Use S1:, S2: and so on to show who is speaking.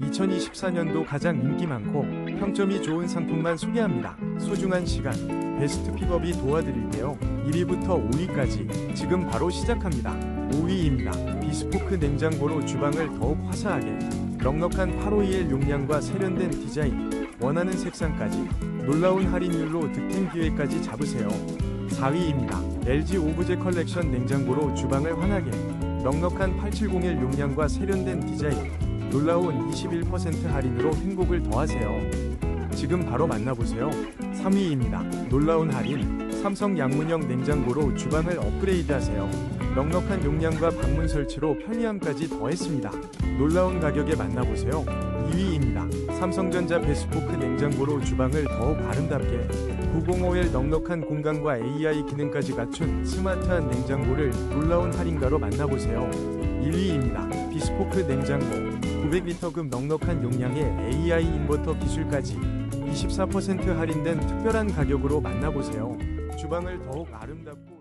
S1: 2024년도 가장 인기 많고 평점이 좋은 상품만 소개합니다. 소중한 시간, 베스트 픽업이 도와드릴게요. 1위부터 5위까지 지금 바로 시작합니다. 5위입니다. 비스포크 냉장고로 주방을 더욱 화사하게 넉넉한 851 용량과 세련된 디자인, 원하는 색상까지 놀라운 할인율로 득템 기회까지 잡으세요. 4위입니다. LG 오브제 컬렉션 냉장고로 주방을 환하게 넉넉한 8701 용량과 세련된 디자인, 놀라운 21% 할인으로 행복을 더하세요. 지금 바로 만나보세요. 3위입니다. 놀라운 할인. 삼성 양문형 냉장고로 주방을 업그레이드 하세요. 넉넉한 용량과 방문 설치로 편리함까지 더했습니다. 놀라운 가격에 만나보세요. 2위입니다. 삼성전자 베스포크 냉장고로 주방을 더욱 아름답게 905엘 넉넉한 공간과 AI 기능까지 갖춘 스마트한 냉장고를 놀라운 할인가로 만나보세요. 1위입니다. 비스포크 냉장고 900리터급 넉넉한 용량의 AI 인버터 기술까지 24% 할인된 특별한 가격으로 만나보세요. 주방을 더욱 아름답고